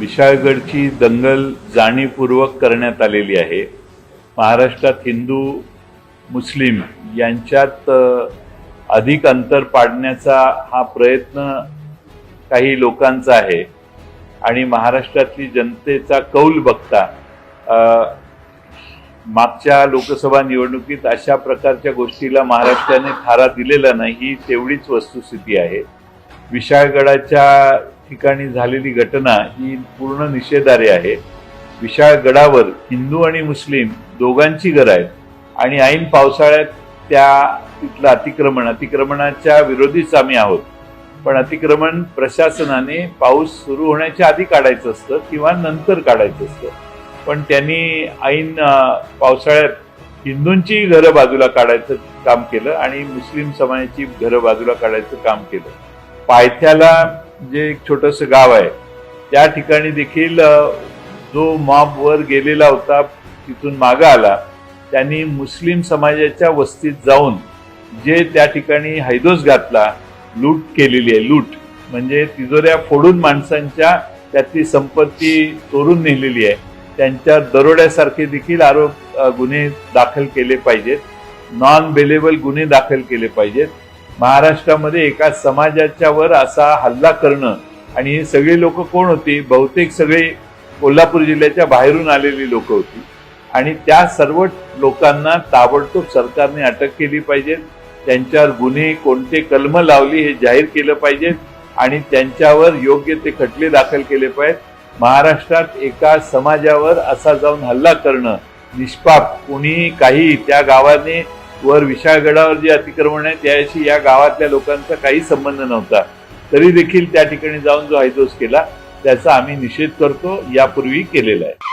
विशाळगडची दंगल जाणीवपूर्वक करण्यात आलेली आहे. महाराष्ट्रात हिंदू मुस्लिम यांच्यात अधिक अंतर पाडण्याचा हा प्रयत्न काही लोकांचा आहे. आणि महाराष्ट्रातली जनतेचा कौल बघता मागच्या लोकसभा निवडणुकीत अशा प्रकारच्या गोष्टीला महाराष्ट्राने थारा दिलेला नाही ही तेवढीच वस्तुस्थिती आहे. विशाळगडाच्या ठिकाणी झालेली घटना ही पूर्ण निषेधार्ह आहे. विशाळगडावर हिंदू आणि मुस्लिम दोघांची घरं आहेत. आणि ऐन पावसाळ्यात त्या तिथलं अतिक्रमण अतिक्रमणाच्या विरोधीच आम्ही आहोत. पण अतिक्रमण प्रशासनाने पाऊस सुरू होण्याच्या आधी काढायचं असतं किंवा नंतर काढायचं असतं. पण त्यांनी ऐन पावसाळ्यात हिंदूंची घरं बाजूला काढायचं काम केलं आणि मुस्लिम समाजाची घरं बाजूला काढायचं काम केलं. पायथ्याला जे एक छोटस गाव आहे त्या ठिकाणी देखील जो मॉब वर गेलेला होता तिथून मागं आला त्यांनी मुस्लिम समाजाच्या वस्तीत जाऊन जे त्या ठिकाणी हैदोस घातला लूट केलेली आहे लूट. म्हणजे तिजोऱ्या फोडून माणसांच्या त्यातली संपत्ती चोरून नेलेली आहे. त्यांच्या दरोड्यासारखे देखील आरोप गुन्हे दाखल केले पाहिजेत. नॉन बेलेबल गुन्हे दाखल केले पाहिजेत. महाराष्ट्रामध्ये एका समाजाच्या वर असा हल्ला करणं. आणि ही सगळी लोक कोण होती? बहुतेक सगळे कोल्हापूर जिल्ह्याच्या बाहेरून आलेली लोक होती. आणि त्या सर्व लोकांना ताबडतोब सरकारने अटक केली पाहिजे. त्यांच्यावर गुन्हे कोणते कलम लावली हे जाहीर केलं पाहिजे. आणि त्यांच्यावर योग्य ते खटले दाखल केले पाहिजेत. महाराष्ट्रात एका समाजावर असा जाऊन हल्ला करणं निष्पाप. कुणी काही त्या गावाने वर विशाळगडावर जे अतिक्रमण आहे त्याशी या गावातल्या लोकांचा काही संबंध नव्हता. तरी देखील त्या ठिकाणी जाऊन जो हैदोस केला त्याचा आम्ही निषेध करतो यापूर्वी केलेला आहे.